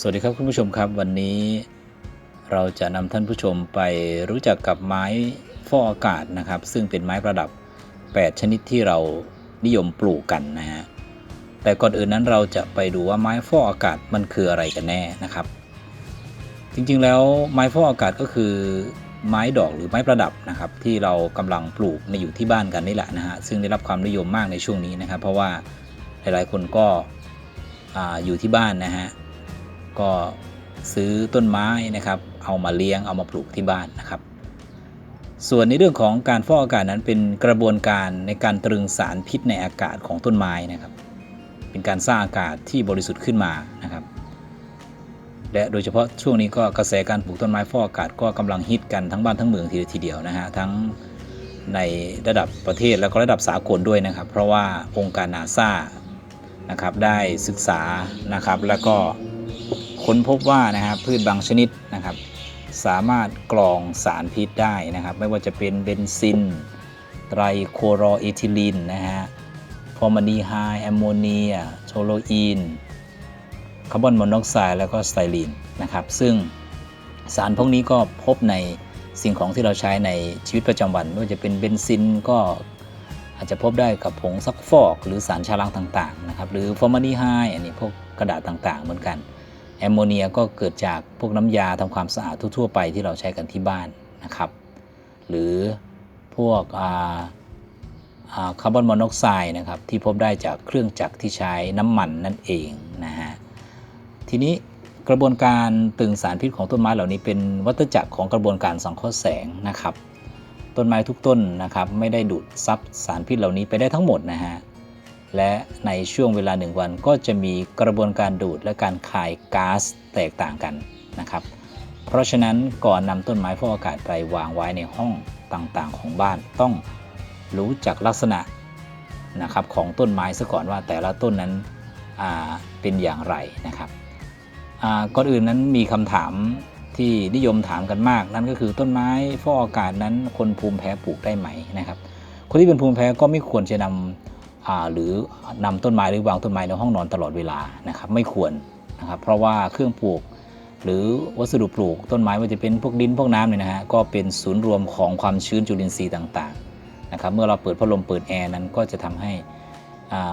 สวัสดีครับคุณผู้ชมครับวันนี้เราจะนำท่านผู้ชมไปรู้จักกับไม้ฟอกอากาศนะครับ ซึ่งเป็นไม้ประดับ 8 ชนิดที่เรานิยมปลูกกันนะฮะแต่ก่อนอื่นนั้นเราจะไปดูว่าไม้ฟอกอากาศมันคืออะไรกันแน่นะครับ จริงๆแล้วไม้ฟอกอากาศก็คือ ไม้ดอกหรือไม้ประดับนะครับ ที่เรากำลังปลูกในอยู่ที่บ้านกันนี่แหละนะฮะซึ่งได้รับความนิยมมากในช่วงนี้นะครับ เพราะว่าหลายๆคนก็ออยู่ที่บ้านนะฮะ ก็ซื้อต้นไม้นะครับ เอามาเลี้ยงเอามาปลูกที่บ้านนะครับ ส่วนในเรื่องของการฟอกอากาศนั้นเป็นกระบวนการในการตรึงสารพิษในอากาศของต้นไม้นะครับ เป็นการสร้างอากาศที่บริสุทธิ์ขึ้นมานะครับ และโดยเฉพาะช่วงนี้ก็กระแสการปลูกต้นไม้ฟอกอากาศก็กำลังฮิตกันทั้งบ้านทั้งเมืองทีเดียวทีเดียวนะฮะทั้งในระดับประเทศแล้วก็ระดับสากลด้วยนะครับ เพราะว่าองค์การนาซานะครับได้ศึกษานะครับแล้วก็ ค้นพบว่านะครับพืชบางชนิดนะครับ สามารถกรองสารพิษได้นะครับ ไม่ว่าจะเป็นเบนซิน ไตรโคลอเอทิลีนนะฮะฟอร์มาลีไฮแอมโมเนียโทโลอีนคาร์บอนมอนอกไซด์แล้วก็สไตรีนนะครับ ซึ่งสารพวกนี้ก็พบในสิ่งของที่เราใช้ในชีวิตประจำวันไม่ว่าจะเป็นเบนซินก็อาจจะพบได้กับผงซักฟอก หรือสารชาล้างต่างๆนะครับหรือฟอร์มาลีไฮอันนี้พวกกระดาษต่างๆ เหมือนกัน แอมโมเนียก็เกิดจากพวกน้ำยาทำความสะอาดทั่ว ๆ ไปที่เราใช้กันที่บ้านนะครับ หรือพวกคาร์บอนมอนอกไซด์นะครับที่พบได้จากเครื่องจักรที่ใช้น้ำมันนั่นเองนะฮะทีนี้กระบวนการตึงสารพิษของต้นไม้เหล่านี้เป็นวัฏจักรของกระบวนการสังเคราะห์แสงนะครับ ต้นไม้ทุกต้นนะครับไม่ได้ดูดซับสารพิษเหล่านี้ไปได้ทั้งหมดนะฮะ และในช่วงเวลาหนึ่งวันก็จะมีกระบวนการดูดและการคายก๊าซแตกต่างกันนะครับ เพราะฉะนั้นก่อนนำต้นไม้ฟอกอากาศไปวางไว้ในห้องต่างๆ ของบ้านต้องรู้จักลักษณะนะครับของต้นไม้ซะก่อนว่าแต่ละต้นนั้นเป็นอย่างไรนะครับก่อนอื่นนั้นมีคำถามที่นิยมถามกันมาก นั่นก็คือต้นไม้ฟอกอากาศนั้นคนภูมิแพ้ปลูกได้ไหมนะครับ คนที่เป็นภูมิแพ้ก็ไม่ควรจะนำ หรือนำต้นไม้หรือวางต้นไม้ในห้องนอนตลอดเวลานะครับไม่ควรนะครับเพราะว่าเครื่องปลูก หรือวัสดุปลูกต้นไม้ว่าจะเป็นพวกดินพวกน้ำเนี่ยนะฮะก็เป็นศูนย์รวมของความชื้นจุลินทรีย์ต่างๆนะครับเมื่อเราเปิดพัดลมเปิดแอร์นั้นก็จะทำให้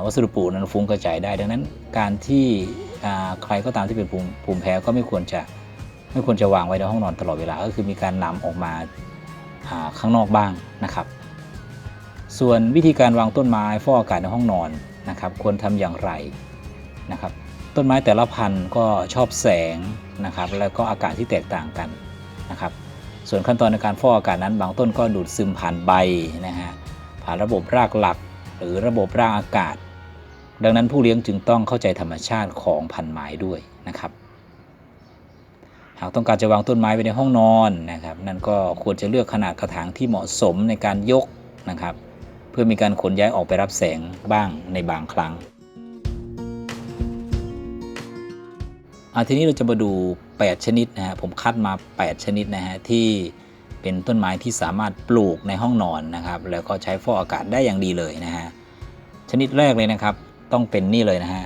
วัสดุปลูกนั้นฟุ้งกระจายได้ ดังนั้นการที่ใครก็ตามที่เป็นภูมิมแพ้ก็ไม่ควรจะไม่ควรจะวางไว้ในห้องนอนตลอดเวลา ก็คือมีการนำออกมาข้างนอกบ้างนะครับ ส่วนวิธีการวางต้นไม้ฟอกอากาศในห้องนอนนะครับ ควรทำอย่างไรนะครับ ต้นไม้แต่ละพันธุ์ก็ชอบแสงนะครับ แล้วก็อากาศที่แตกต่างกันนะครับ ส่วนขั้นตอนในการฟอกอากาศนั้น บางต้นก็ดูดซึมผ่านใบนะฮะผ่านระบบรากหลัก หรือระบบรากอากาศ ดังนั้นผู้เลี้ยงจึงต้องเข้าใจธรรมชาติของพันธุ์ไม้ด้วยนะครับหากต้องการจะวางต้นไม้ไว้ในห้องนอนนะครับ นั่นก็ควรจะเลือกขนาดกระถางที่เหมาะสมในการยกนะครับ เพื่อมีการขนย้ายออกไปรับแสงบ้างในบางครั้งทีนี้เราจะมาดู 8 ชนิดนะฮะผมคัดมา 8 ชนิดนะฮะที่เป็นต้นไม้ที่สามารถปลูกในห้องนอนนะครับ แล้วก็ใช้ฟอกอากาศได้อย่างดีเลยนะฮะชนิดแรกเลยนะครับ ต้องเป็นนี่เลยนะฮะ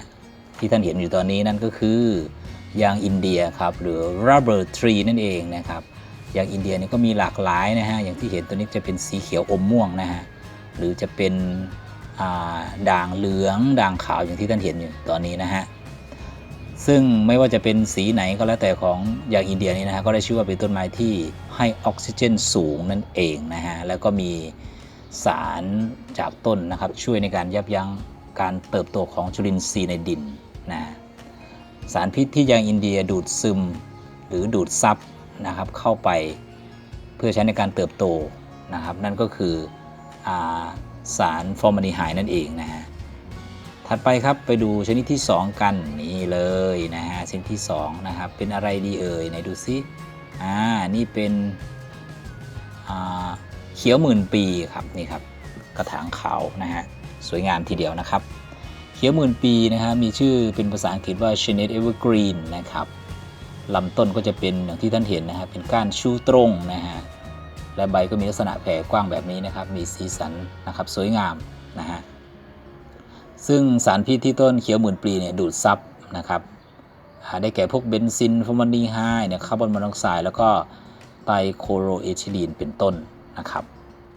ที่ท่านเห็นอยู่ตอนนี้นั่นก็คือยางอินเดียครับหรือ rubber tree นั่นเองนะครับยางอินเดียนี่ก็มีหลากหลายนะฮะอย่างที่เห็นตัวนี้จะเป็นสีเขียวอมม่วงนะฮะ หรือจะเป็นด่างเหลืองด่างขาวอย่างที่ท่านเห็นอยู่ตอนนี้นะฮะซึ่งไม่ว่าจะเป็นสีไหนก็แล้วแต่ของอย่างอินเดียนี่นะฮะก็ได้ชื่อว่าเป็นต้นไม้ที่ให้ออกซิเจนสูงนั่นเองนะฮะแล้วก็มีสารจากต้นนะครับช่วยในการยับยั้งการเติบโตของจุลินทรีย์ในดินนะสารพิษที่ยางอินเดียดูดซึมหรือดูดซับนะครับเข้าไปเพื่อใช้ในการเติบโตนะครับ นั่นก็คือ สารฟอร์มาลีไฮนั่นเองนะฮะถัดไปครับไปดูชนิดที่ 2 กันนี่เลยนะฮะชนิดที่2นะครับเป็นอะไรดีเอ่ยไหนดูซิอ่านี่เป็นเขียวหมื่นปีครับนี่ครับกระถางขาวนะฮะสวยงามทีเดียวนะครับ เขียวหมื่นปีนะฮะมีชื่อเป็นภาษาอังกฤษว่า c h n e t Evergreen นะครับลำต้นก็จะเป็นอย่างที่ท่านเห็นนะฮะเป็นก้านชูตรงนะฮะ และใบก็มีลักษณะแผ่กว้างแบบนี้นะครับ มีสีสันนะครับสวยงามนะฮะซึ่งสารพิษที่ต้นเขียวหมื่นปีเนี่ยดูดซับนะครับได้แก่พวกเบนซินฟอร์มาลีไฮด์เนี่ยคาร์บอนมอนอกไซด์แล้วก็ไตรโคโรเอทิลีนเป็นต้นนะครับ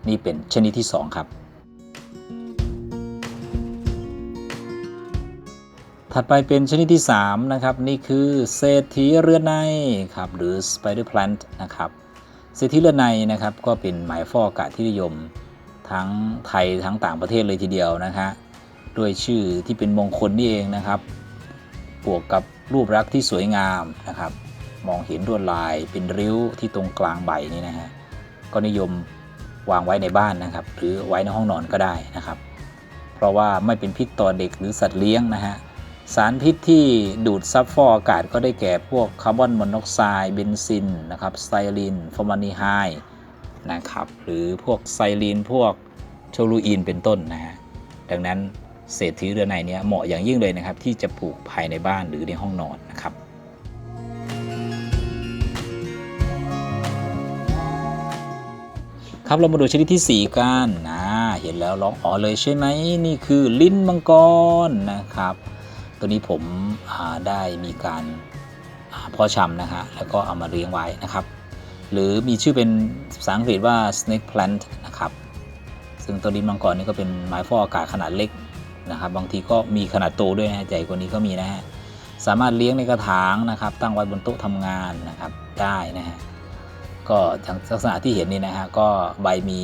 นี่เป็นชนิดที่ 2 ครับ ถัดไปเป็นชนิดที่ 3 นะครับ นี่คือเศรษฐีเรือนในครับ หรือ spider plant นะครับ เศรษฐีเรือนในนะครับก็เป็นหมายฟอกอากาศที่นิยมทั้งไทยทั้งต่างประเทศเลยทีเดียวนะฮะด้วยชื่อที่เป็นมงคลนี่เองนะครับบวกกับรูปลักษณ์ที่สวยงามนะครับ มองเห็นลวดลายเป็นริ้วที่ตรงกลางใบนี่นะฮะก็นิยมวางไว้ในบ้านนะครับ หรือไว้ในห้องนอนก็ได้นะครับ เพราะว่าไม่เป็นพิษต่อเด็กหรือสัตว์เลี้ยงนะฮะ สารพิษที่ดูดซับฟอกอากาศก็ได้แก่พวกคาร์บอนมอนอกไซด์เบนซินนะครับไซลีนฟอร์มาลีไฮด์นะครับหรือพวกไซลีนพวกโทลูอีนเป็นต้นนะฮะดังนั้นเศรษฐีเรือในเนี้ยเหมาะอย่างยิ่งเลยนะครับ ที่จะปลูกภายในบ้านหรือในห้องนอนนะครับครับเรามาดูชนิดที่ 4 กันนะเห็นแล้วร้องอ๋อเลยใช่ไหมนี่คือลิ้นมังกรนะครับ ตัวนี้ผมได้มีการอ่าเพาะชำนะฮะแล้วก็เอามาเลี้ยงไว้นะครับ หรือมีชื่อเป็นภาษาอังกฤษว่า snake plant นะครับซึ่งตัวลิ้นมังกรนี่ก็เป็นไม้ฟอกอากาศขนาดเล็กนะครับบางทีก็มีขนาดโตด้วยนะฮะใหญ่กว่านี้ก็มีนะฮะสามารถเลี้ยงในกระถางนะครับ ตั้งไว้บนโต๊ะทำงานนะครับได้นะฮะก็จากลักษณะที่เห็นนี่นะฮะก็ใบมี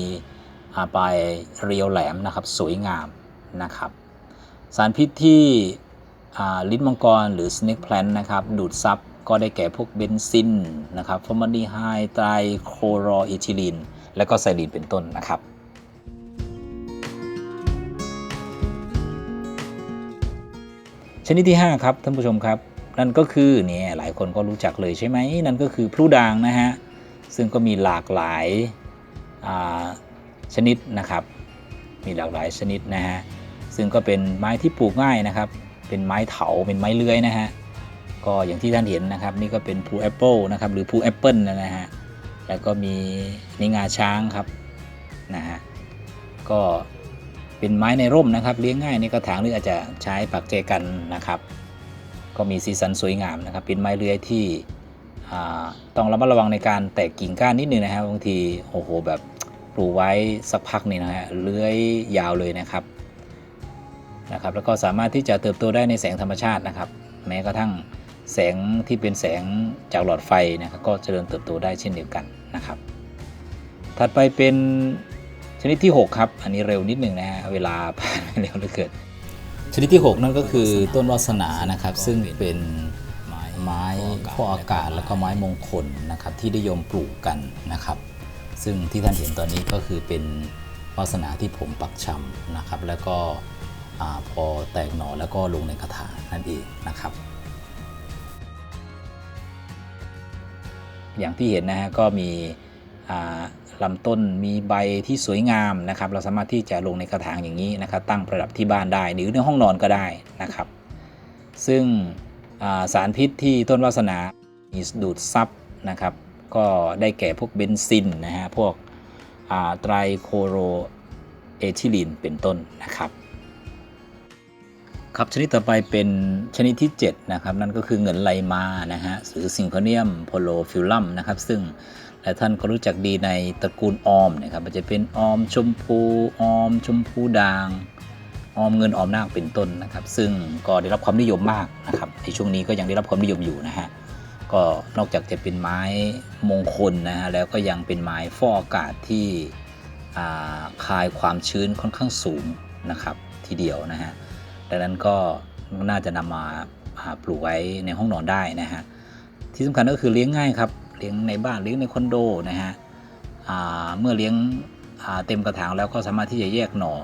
ปลายเรียวแหลมนะครับ สวยงามนะครับ สารพิษที่ ลิ้นมังกรหรือ snake plant นะครับ ดูดซับก็ได้แก่พวกเบนซินนะครับฟอร์มาลดีไฮด์ไตรโคโรเอทิลีน และก็ไซลีนเป็นต้นนะครับชนิดที่ 5 ครับ ท่านผู้ชมครับ นั่นก็คือเนี่ยหลายคนก็รู้จักเลยใช่ไหม นั่นก็คือพลูด่างนะฮะ ซึ่งก็มีหลากหลายาชนิดนะครับ มีหลากหลายชนิดนะฮะ ซึ่งก็เป็นไม้ที่ปลูกง่ายนะครับ เป็นไม้เถาเป็นไม้เลื้อยนะฮะก็อย่างที่ท่านเห็นนะครับนี่ก็เป็นพลูแอปเปิลนะครับหรือพลูแอปเปิลนะฮะแล้วก็มีนี่งาช้างครับนะฮะก็เป็นไม้ในร่มนะครับเลี้ยงง่ายในกระถางหรืออาจจะใช้ปักเจกันนะครับ ก็มีสีสันสวยงามนะครับ เป็นไม้เลื้อยที่ต้องระมัดระวังในการแตกกิ่งก้านนิดนึงนะครับบางทีโอ้โหแบบปลูกไว้สักพักนี่นะฮะเลื้อยยาวเลยนะครับ นะครับแล้วก็สามารถที่จะเติบโตได้ในแสงธรรมชาตินะครับ แม้กระทั่งแสงที่เป็นแสงจากหลอดไฟนะครับก็เจริญเติบโตได้เช่นเดียวกันนะครับ ถัดไปเป็นชนิดที่ 6 ครับ อันนี้เร็วนิดหนึ่งนะฮะเวลาผ่านไปเร็วเหลือเกินชนิดที่ 6 นั่นก็คือต้นวาสนานะครับ ซึ่งเป็นไม้ฟอกอากาศแล้วก็ไม้มงคลนะครับ ที่นิยมปลูกกันนะครับ ซึ่งที่ท่านเห็นตอนนี้ก็คือเป็นวาสนาที่ผมปักชำนะครับ แล้วก็ อพอแตกหน่อแล้วก็ลงในกระถางนั่นเองนะครับ อย่างที่เห็นนะฮะก็มีลำต้นมีใบที่สวยงามนะครับ เราสามารถที่จะลงในกระถางอย่างนี้นะครับ ตั้งประดับที่บ้านได้หรือในห้องนอนก็ได้นะครับ ซึ่งาสารพิษที่ต้นวาสนามีดูดซับนะครับ ก็ได้แก่พวกเบนซินนะฮะพวกไตรโคโรเอทิลีนเป็นต้นนะครับ ครับชนิดต่อไปเป็นชนิดที่ 7 นะครับ นั่นก็คือเงินไลมานะฮะหรือซิงโคเนียมโพโลฟิลลัมนะครับ ซึ่งหลายท่านก็รู้จักดีในตระกูลออมนะครับมันจะเป็นออมชมพูออมชมพูด่างออมเงินออมนาคเป็นต้นนะครับ ซึ่งก็ได้รับความนิยมมากนะครับในช่วงนี้ก็ยังได้รับความนิยมอยู่นะฮะก็นอกจากจะเป็นไม้มงคลนะฮะแล้วก็ยังเป็นไม้ฟอกอากาศที่คายความชื้นค่อนข้างสูงนะครับทีเดียวนะฮะ ดังนั้นก็น่าจะนำมาอ่าปลูกไว้ในห้องนอนได้นะฮะที่สำคัญก็คือเลี้ยงง่ายครับเลี้ยงในบ้านเลี้ยงในคอนโดนะฮะเมื่อเลี้ยงเต็มกระถางแล้วก็สามารถที่จะแยกหน่อ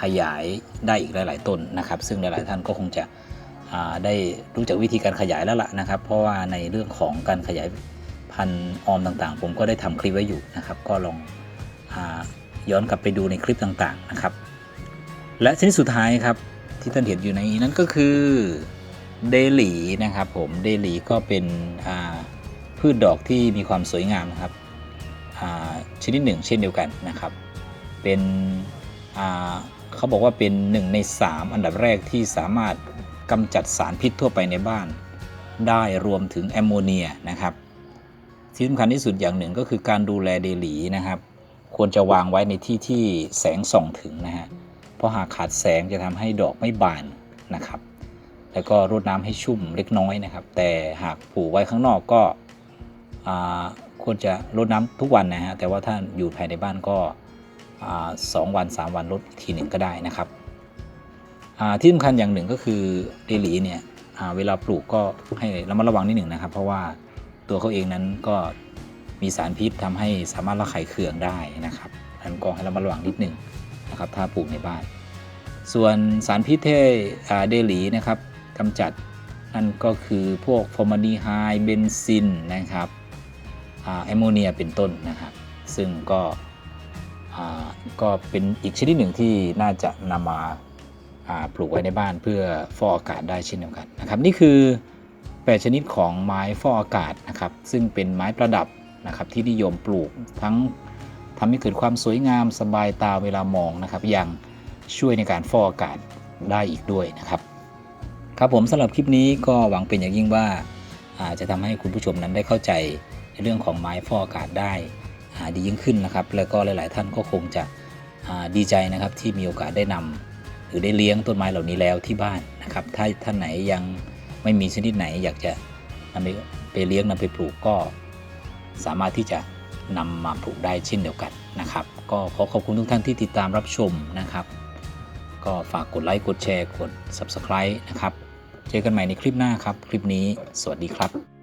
ขยายได้อีกหลาย ๆ ต้นนะครับ ซึ่งหลาย ๆ ท่านก็คงจะได้รู้จักวิธีการขยายแล้วล่ะนะครับ เพราะว่าในเรื่องของการขยายพันธุ์ออมต่าง ๆ ผมก็ได้ทำคลิปไว้อยู่นะครับ ก็ลองอย้อนกลับไปดูในคลิปต่าง ๆ นะครับ และชนิดสุดท้ายครับ ที่ท่านเห็นอยู่ในนั้นก็คือเดลีนะครับผมเดลีก็เป็นพืชดอกที่มีความสวยงามนะครับชนิดหนึ่งเช่นเดียวกันนะครับ เป็นเขาบอกว่าเป็นหนึ่งใน 3 อันดับแรกที่สามารถกำจัดสารพิษทั่วไปในบ้าน ได้รวมถึงแอมโมเนียนะครับ ที่สำคัญที่สุดอย่างหนึ่งก็คือการดูแลเดลีนะครับ ควรจะวางไว้ในที่ที่แสงส่องถึงนะฮะ เพราะหากขาดแสงจะทำให้ดอกไม่บานนะครับ แล้วก็รดน้ำให้ชุ่มเล็กน้อยนะครับ แต่หากปลูกไว้ข้างนอกก็ควรจะรดน้ำทุกวันนะฮะแต่ว่าถ้าอยู่ภายในบ้านก็สองวัน3วันรดทีหนึ่งก็ได้นะครับที่สำคัญอย่างหนึ่งก็คือเดลีเนี่ยเวลาปลูกก็ให้ระมัดระวังนิดหนึ่งนะครับ เพราะว่าตัวเขาเองนั้นก็มีสารพิษทำให้สามารถระคายเคืองได้นะครับนั้นก็ให้ระมัดระวังนิดหนึ่ง นะครับถ้าปลูกในบ้าน ส่วนสารพิษที่อ่าเดลีนะครับกำจัดนั่นก็คือพวกฟอร์มาลดีไฮเบนซินนะครับแอมโมเนียเป็นต้นนะครับ ซึ่งก็ก็เป็นอีกชนิดหนึ่งที่น่าจะนำมาาปลูกไว้ในบ้านเพื่อฟอกอากาศได้เช่นเดียวกันนะครับ นี่คือ 8 ชนิดของไม้ฟอกอากาศนะครับ ซึ่งเป็นไม้ประดับนะครับที่นิยมปลูกทั้ง ทำให้เกิดความสวยงามสบายตาเวลามองนะครับ ยังช่วยในการฟอกอากาศได้อีกด้วยนะครับ ครับผมสำหรับคลิปนี้ก็หวังเป็นอย่างยิ่งว่าอาจะทำให้คุณผู้ชมนั้นได้เข้าใจในเรื่องของไม้ฟอกอากาศได้ดียิ่งขึ้นนะครับ แล้วก็หลาย ๆ ท่านก็คงจะดีใจนะครับที่มีโอกาสได้นำหรือได้เลี้ยงต้นไม้เหล่านี้แล้วที่บ้านนะครับ ถ้าท่านไหนยังไม่มีชนิดไหนอยากจะนำไปไปเลี้ยงนำไปปลูกก็สามารถที่จะ นำมาปลูกได้เช่นเดียวกันนะครับ ก็ขอขอบคุณทุกท่านที่ติดตามรับชมนะครับ ก็ฝากกดไลค์กดแชร์กด Subscribe นะครับ เจอกันใหม่ในคลิปหน้าครับ คลิปนี้สวัสดีครับ